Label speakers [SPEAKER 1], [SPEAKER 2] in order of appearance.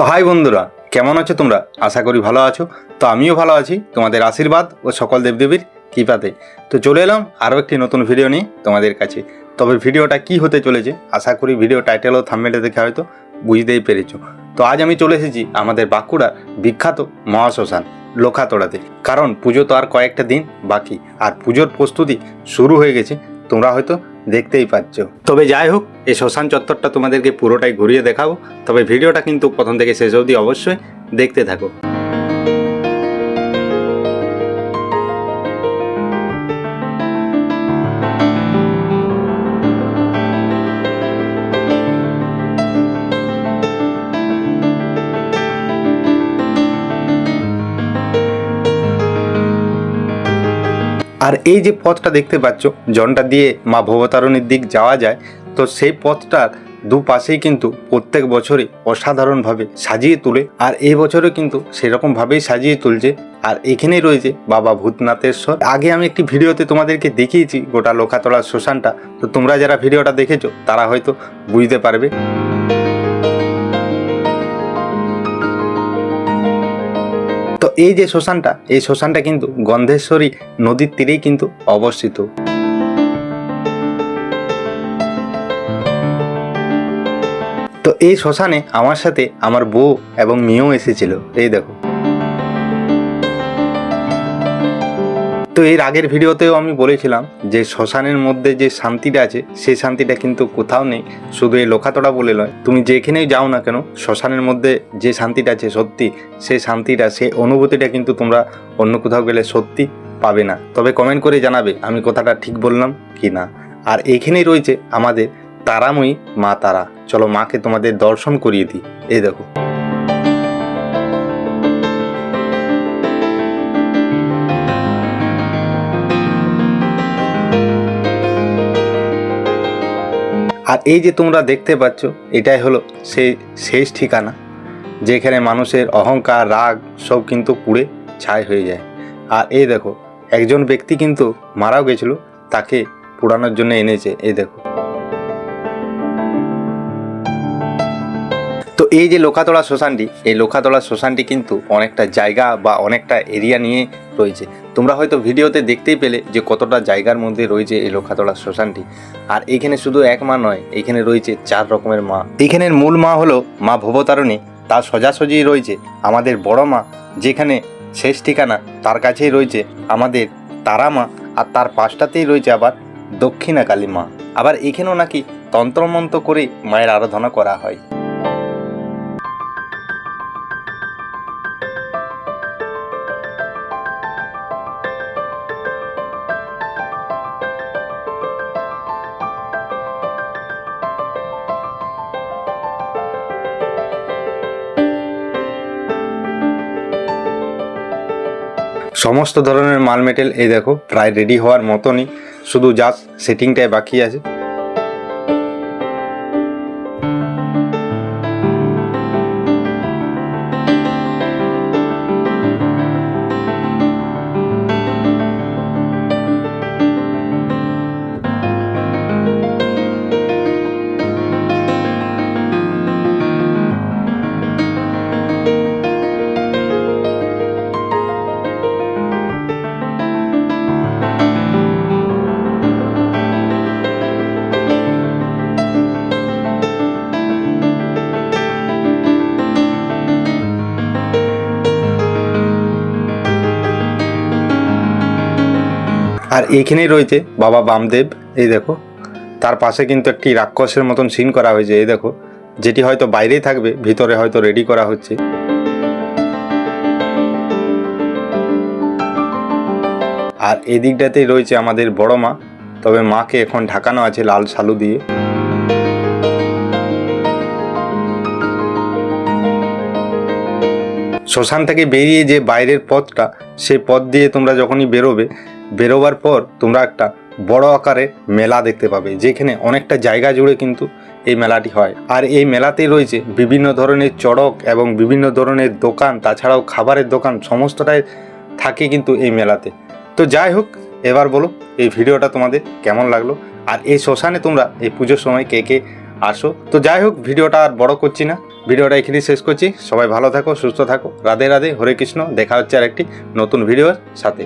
[SPEAKER 1] তো হাই বন্ধুরা, কেমন আছো তোমরা? আশা করি ভালো আছো। তো আমিও ভালো আছি, তোমাদের আশীর্বাদ ও সকল দেবদেবীর কৃপাতে। তো চলে এলাম আরও একটি নতুন ভিডিও নিয়ে তোমাদের কাছে। তবে ভিডিওটা কি হতে চলেছে, আশা করি ভিডিও টাইটেল ও থাম্বেলে দেখে হয়তো বুঝতেই পেরেছ। তো আজ আমি চলে এসেছি আমাদের বাঁকুড়ার বিখ্যাত মহাশ্মশান, লোখাতোড়াতে। কারণ পুজো তো আর কয়েকটা দিন বাকি, আর পুজোর প্রস্তুতি শুরু হয়ে গেছে। তোমরা হয়তো দেখতেই পাচ্ছ। তবে যাই হোক, এই শ্মশান চত্বরটা তোমাদেরকে পুরোটাই ঘুরিয়ে দেখাবো। তবে ভিডিওটা কিন্তু প্রথম থেকে শেষ অবধি অবশ্যই দেখতে থাকো। আর এই যে পথটা দেখতে পাচ্ছ জনটা দিয়ে মা ভবতারণীর দিক যাওয়া যায়, তো সেই পথটার দুপাশেই কিন্তু প্রত্যেক বছরই অসাধারণভাবে সাজিয়ে তোলে, আর এই বছরও কিন্তু সেরকমভাবেই সাজিয়ে তুলছে। আর এখানেই রয়েছে বাবা ভূতনাথেশ্বর। আগে আমি একটি ভিডিওতে তোমাদেরকে দেখিয়েছি গোটা লোখাতলা শ্মশানটা, তো তোমরা যারা ভিডিওটা দেখেছ, তারা হয়তো বুঝতে পারবে। এই যে শ্মশানটা, এই শ্মশানটা কিন্তু গন্ধেশ্বরী নদীর তীরেই কিন্তু অবস্থিত। তো এই শ্মশানে আমার সাথে আমার বউ এবং মেয়েও এসেছিল। এই দেখো। তো এর আগের ভিডিওতেও আমি বলেছিলাম যে শ্মশানের মধ্যে যে শান্তিটা আছে, সেই শান্তিটা কিন্তু কোথাও নেই। শুধু এই লোখাতড়া বলে নয়, তুমি যেখানেই যাও না কেন, শ্মশানের মধ্যে যে শান্তিটা আছে সত্যি, সেই শান্তিটা, সেই অনুভূতিটা কিন্তু তোমরা অন্য কোথাও গেলে সত্যি পাবে না। তবে কমেন্ট করে জানাবে, আমি কথাটা ঠিক বললাম কি না। আর এইখানেই রয়েছে আমাদের তারাময়ী মা তারা। চলো মাকে তোমাদের দর্শন করিয়ে দিই। এই দেখো। আর এই যে তোমরা দেখতে পাচ্ছ, এটাই হলো সেই শেষ ঠিকানা, যেখানে মানুষের অহংকার, রাগ সব কিন্তু পুড়ে ছাই হয়ে যায়। আর এই দেখো, একজন ব্যক্তি কিন্তু মারাও গেছিল, তাকে পোড়ানোর জন্য এনেছে, এই দেখো। তো এই যে লোকাতলা শ্মশানটি, এই লোকাতলা শ্মশানটি কিন্তু অনেকটা জায়গা বা অনেকটা এরিয়া নিয়ে রয়েছে। তোমরা হয়তো ভিডিওতে দেখতেই পেলে যে কতটা জায়গার মধ্যে রয়েছে এই লোকাতলা শ্মশানটি। আর এখানে শুধু এক মা নয়, এখানে রয়েছে চার রকমের মা। এখানের মূল মা হলো মা ভবতারণী, তার সোজাসুজি রয়েছে আমাদের বড় মা, যেখানে শেষ ঠিকানা তার কাছেই রয়েছে আমাদের তারা মা, আর তার পাশটাতেই রয়েছে আবার দক্ষিণা কালী মা। আবার এখানেও নাকি তন্ত্রমন্ত্র করে মায়ের আরাধনা করা হয়। সমস্ত ধরনের মাল মেটেল, এই দেখো, প্রায় রেডি হওয়ার মতনই। শুধু জাস্ট সেটিংটাই বাকি আছে। আর এইখানেই রয়েছে বাবা বামদেব, এই দেখো। তার পাশে কিন্তু একটি রাক্ষসের মতন সিন করা হয়েছে, এই দেখো। যেটি হয়তো বাইরেই থাকবে, ভিতরে হয়তো রেডি করা হচ্ছে। আর এই দিকটাতেই রয়েছে আমাদের বড় মা, তবে মাকে এখন ঢাকানো আছে লাল শালু দিয়ে। শ্মশান থেকে বেরিয়ে যে বাইরের পথটা সেই পথ দিয়ে তোমরা যখনই বেরোবে বেরোবার পর তোমরা একটা বড় আকারে মেলা দেখতে পাবে, যেখানে অনেকটা জায়গা জুড়ে কিন্তু এই মেলাটি হয়। আর এই মেলাতেই রয়েছে বিভিন্ন ধরনের চড়ক এবং বিভিন্ন ধরনের দোকান, তাছাড়াও খাবারের দোকান, সমস্তটাই থাকে কিন্তু এই মেলাতে। তো যাই হোক, এবার বলো, এই ভিডিওটা তোমাদের কেমন লাগল? আর এই শ্মশানে তোমরা এই পুজোর সময় কে কে আসো? তো যাই হোক, ভিডিওটা আর বড় করছি না। ভিডিওটা এখানেই শেষ করছি। সবাই ভালো থাকো, সুস্থ থাকো। রাধে রাধে, হরে কৃষ্ণ। দেখা হচ্ছে আর একটি নতুন ভিডিওর সাথে।